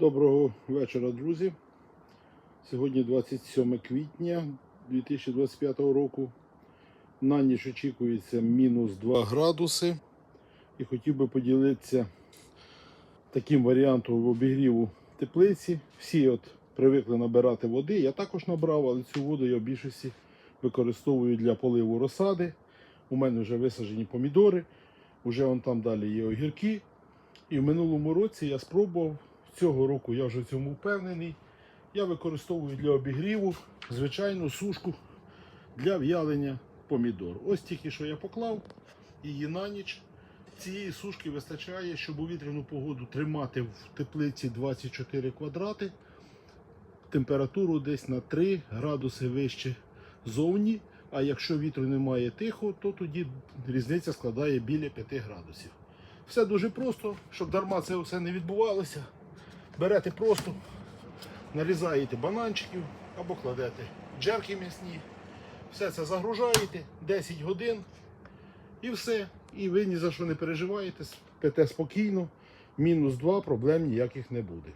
Доброго вечора, друзі. Сьогодні 27 квітня 2025 року. На ніч очікується мінус 2 градуси. І хотів би поділитися таким варіантом обігріву теплиці. Всі от привикли набирати води. Я також набрав, але цю воду я в більшості використовую для поливу розсади. У мене вже висаджені помідори, вже там далі є огірки. І в минулому році я спробував, цього року я вже в цьому впевнений. Я використовую для обігріву звичайну сушку для в'ялення помідор. Ось тільки що я поклав її на ніч. Цієї сушки вистачає, щоб у вітряну погоду тримати в теплиці 24 квадрати, температуру десь на 3 градуси вище зовні. А якщо вітру немає тихо, то тоді різниця складає біля 5 градусів. Все дуже просто, щоб дарма це все не відбувалося. Берете просто, нарізаєте бананчиків або кладете джерки м'ясні. Все це загружаєте 10 годин і все. І ви ні за що не переживаєте, спите спокійно. Мінус 2 проблем ніяких не буде.